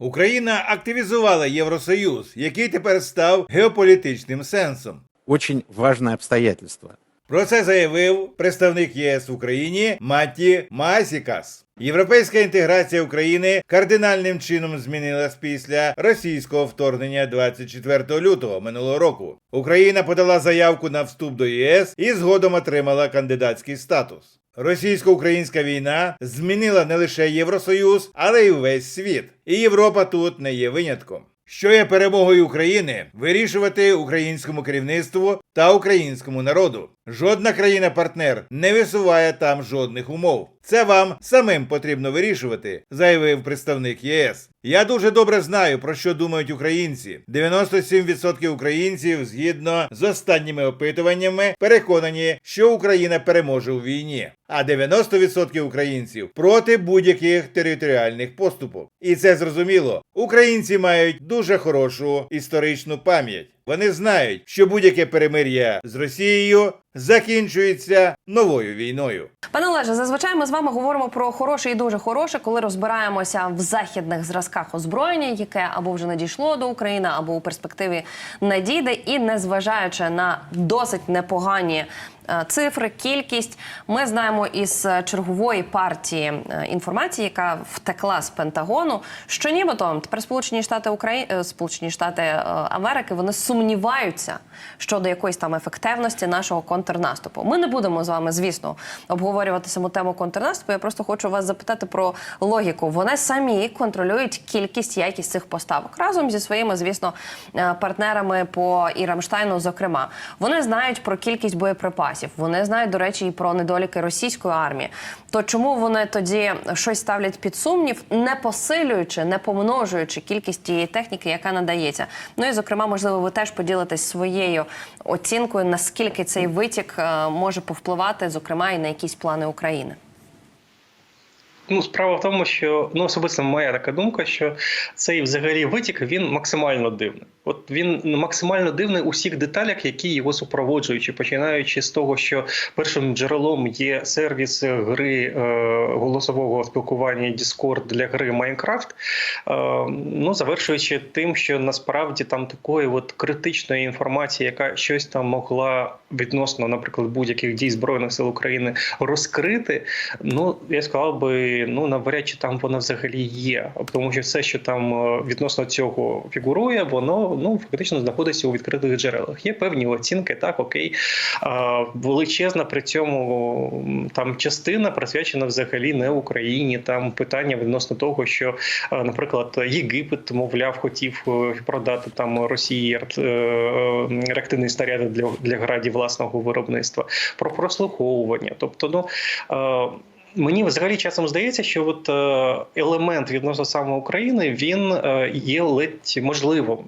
Україна активізувала Євросоюз, який тепер став геополітичним сенсом. Очень важное обстоятельство. Про це заявив представник ЄС в Україні Матті Масікас. Європейська інтеграція України кардинальним чином змінилась після російського вторгнення 24 лютого минулого року. Україна подала заявку на вступ до ЄС і згодом отримала кандидатський статус. Російсько-українська війна змінила не лише Євросоюз, але й увесь світ. І Європа тут не є винятком. Що є перемогою України, вирішувати українському керівництву та українському народу. Жодна країна-партнер не висуває там жодних умов. Це вам самим потрібно вирішувати, заявив представник ЄС. Я дуже добре знаю, про що думають українці. 97% українців, згідно з останніми опитуваннями, переконані, що Україна переможе у війні. А 90% українців проти будь-яких територіальних поступок. І це зрозуміло. Українці мають дуже хорошу історичну пам'ять. Вони знають, що будь-яке перемир'я з Росією закінчується новою війною. Пане Олеже, зазвичай ми з вами говоримо про хороше і дуже хороше, коли розбираємося в західних зразках озброєння, яке або вже надійшло до України, або у перспективі надійде, і незважаючи на досить непогані. е, Цифри, кількість. Ми знаємо із чергової партії е, інформації, яка втекла з Пентагону, що нібито тепер Сполучені Штати України, Сполучені Штати е, Америки вони сумніваються щодо якоїсь там ефективності нашого контрнаступу. Ми не будемо з вами, звісно, обговорювати саму тему контрнаступу. Я просто хочу вас запитати про логіку. Вони самі контролюють кількість якість цих поставок разом зі своїми, звісно, е, партнерами по і Рамштайну. Зокрема, вони знають про кількість боєприпасів. Вони знають, до речі, і про недоліки російської армії. То чому вони тоді щось ставлять під сумнів, не посилюючи, не помножуючи кількість тієї техніки, яка надається? Ну і зокрема, можливо, ви теж поділитесь своєю оцінкою, наскільки цей витік е, може повпливати, зокрема, і на якісь плани України. Ну, справа в тому, що ну особисто моя така думка, що цей взагалі витік він максимально дивний. От він максимально дивний у всіх деталях, які його супроводжують, починаючи з того, що першим джерелом є сервіс гри е, голосового спілкування Discord для гри Minecraft, е, ну завершуючи тим, що насправді там такої от критичної інформації, яка щось там могла відносно, наприклад, будь-яких дій збройних сил України розкрити, ну я сказав би, ну навряд чи там вона взагалі є, тому що все, що там е, відносно цього фігурує, воно ну фактично знаходиться у відкритих джерелах. Є певні оцінки, так окей, а, величезна при цьому там частина присвячена взагалі не Україні. Там питання відносно того, що, е, наприклад, Єгипет, мовляв, хотів е, продати там Росії реактивні снаряди для, для градів власного виробництва, про прослуховування. Тобто, ну. Мені взагалі часом здається, що от е, елемент відносно саме України він е, є ледь можливо,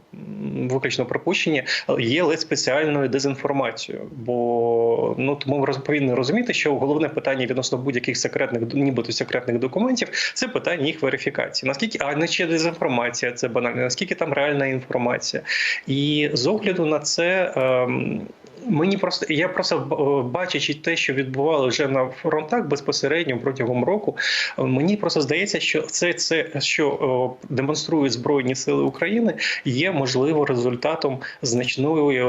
виключно пропущення, є ледь спеціальною дезінформацією. Бо ну тому повинні розуміти, що головне питання відносно будь-яких секретних, нібито секретних документів, це питання їх верифікації. Наскільки а не ще дезінформація, це банально, наскільки там реальна інформація, і з огляду на це. Мені просто я просто бачачи те, що відбувало вже на фронтах безпосередньо протягом року. е, Мені просто здається, що це, це що о, демонструють збройні сили України, є можливо результатом значної.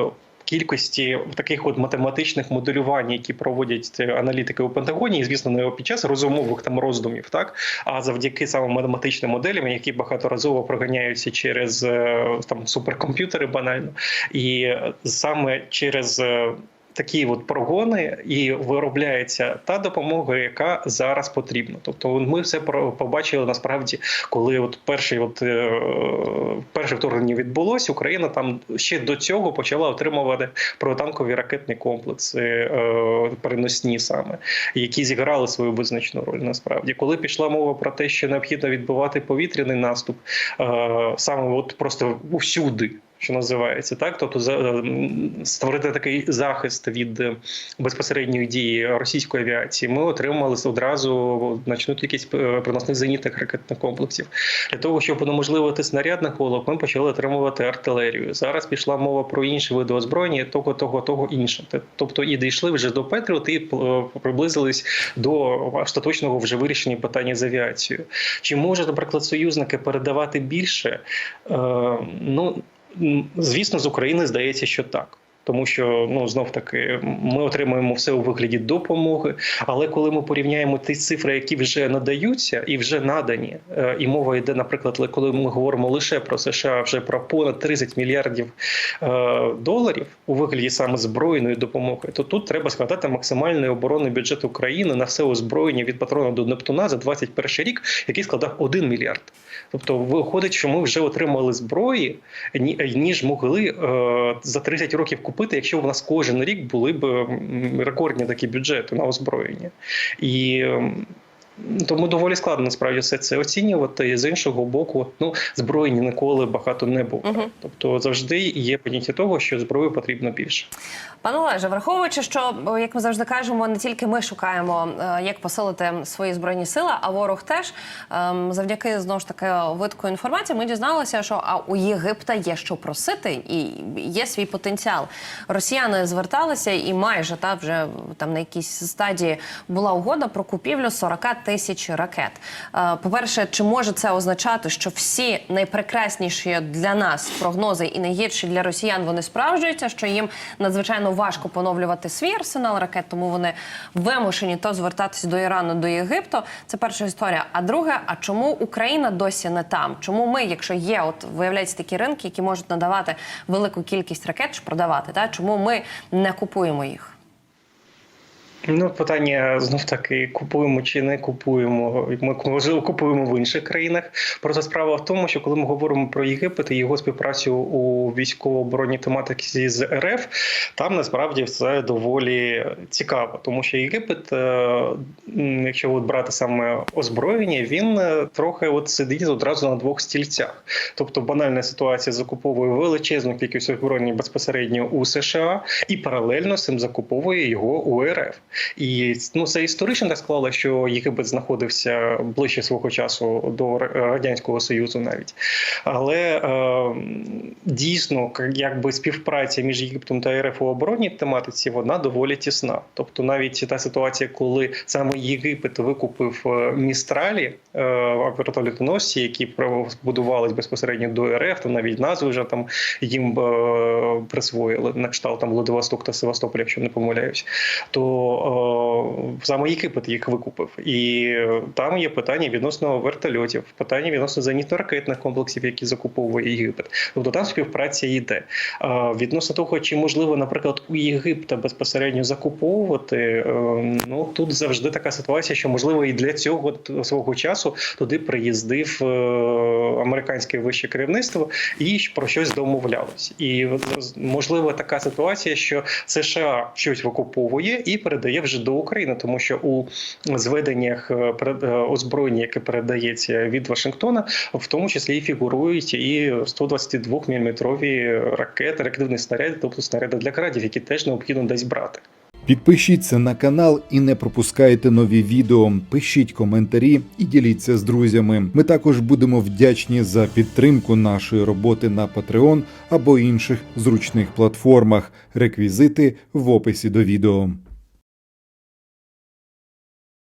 Кількості таких от математичних моделювань, які проводять е, аналітики у Пентагоні, і звісно, не під час розумових там роздумів, так? А завдяки саме математичним моделям, які багаторазово проганяються через е, там суперкомп'ютери, банально, і е, саме через такі от прогони і виробляється та допомога, яка зараз потрібна. Тобто, ми все побачили насправді, коли от перший от е, перше вторгнення відбулося, Україна там ще до цього почала отримувати протитанкові ракетні комплекси е, переносні саме, які зіграли свою визначну роль. Насправді, коли пішла мова про те, що необхідно відбивати повітряний наступ, е, саме от просто усюди що називається, так тобто створити такий захист від е, безпосередньої дії російської авіації. Ми отримали одразу значну кількість е, приносних зенітних ракетних комплексів. Для того щоб унеможливити снарядний холод, ми почали отримувати артилерію. Зараз пішла мова про інші види озброєння, того, того, того інше. Тобто і дійшли вже до Петріот і е, приблизились до остаточного вже вирішення питання з авіацією. Чи можуть, наприклад, союзники передавати більше? Е, ну звісно, з України здається, що так. Тому що ну знов таки ми отримуємо все у вигляді допомоги. Але коли ми порівняємо ті цифри, які вже надаються і вже надані, е, і мова йде, наприклад, коли ми говоримо лише про США, вже про понад 30 мільярдів е, доларів у вигляді саме збройної допомоги, то тут треба складати максимальний оборонний бюджет України на все озброєння від патрона до Нептуна за 21 рік, який складав 1 мільярд. Тобто, виходить, що ми вже отримали зброї, ніж могли е, за 30 років купити, якщо в нас кожен рік були б рекордні такі бюджети на озброєння. І тому доволі складно насправді все це оцінювати. І з іншого боку, ну зброї ніколи багато не було. Мгм. Тобто завжди є поняття того, що зброї потрібно більше. Пане Олеже, враховуючи, що як ми завжди кажемо, не тільки ми шукаємо, е, як посилити свої збройні сили, а ворог теж ем, завдяки знову ж таки витку інформації, ми дізналися, що а у Єгипта є що просити, і є свій потенціал. Росіяни зверталися, і майже та вже там на якійсь стадії була угода про купівлю 40 тисяч ракет. Е, По-перше, чи може це означати, що всі найпрекрасніші для нас прогнози і найгірші для росіян вони справджуються, що їм надзвичайно важко поновлювати свій арсенал ракет, тому вони вимушені то звертатись до Ірану, до Єгипту. Це перша історія. А друге, а чому Україна досі не там? Чому ми, якщо є, от виявляється такі ринки, які можуть надавати велику кількість ракет, чи продавати, та чому ми не купуємо їх? Ну, питання знов таки купуємо чи не купуємо. Ми можливо купуємо в інших країнах. Просто справа в тому, що коли ми говоримо про Єгипет і його співпрацю у військово-оборонній тематиці з РФ, там насправді все доволі цікаво, тому що Єгипет, е, якщо от брати саме озброєння, він е, трохи от сидить одразу на двох стільцях. Тобто банальна ситуація закуповує величезну кількість озброєння безпосередньо у США і паралельно з цим закуповує його у РФ. І ну це історично так склало, що Єгипет знаходився ближче свого часу до Ра- радянського союзу, навіть але е, дійсно, якби співпраця між Єгиптом та РФ у оборонній тематиці вона доволі тісна. Тобто, навіть та ситуація, коли саме Єгипет викупив е, містралі е, які будувались безпосередньо до РФ, то навіть назви вже там їм е, присвоїли на кшталт там Владивосток та Севастополь, якщо не помиляюсь, то саме Єгипет їх викупив. І е, там є питання відносно вертольотів, питання відносно зенітно-ракетних комплексів, які закуповує Єгипет. Тобто там співпраця йде. Е, Відносно того, чи можливо, наприклад, у Єгипта безпосередньо закуповувати, е, ну тут завжди така ситуація, що можливо і для цього свого часу туди приїздив е, американське вище керівництво і про щось домовлялось. І можливо така ситуація, що США щось викуповує і передає вже до України, тому що у зведеннях е, е, озброєння, яке передається від Вашингтона, в тому числі і фігурують і 122 мм ракети, реактивні снаряди, тобто снаряди для крадів, які теж необхідно десь брати. Підпишіться на канал і не пропускайте нові відео. Пишіть коментарі і діліться з друзями. Ми також будемо вдячні за підтримку нашої роботи на Patreon або інших зручних платформах. Реквізити в описі до відео.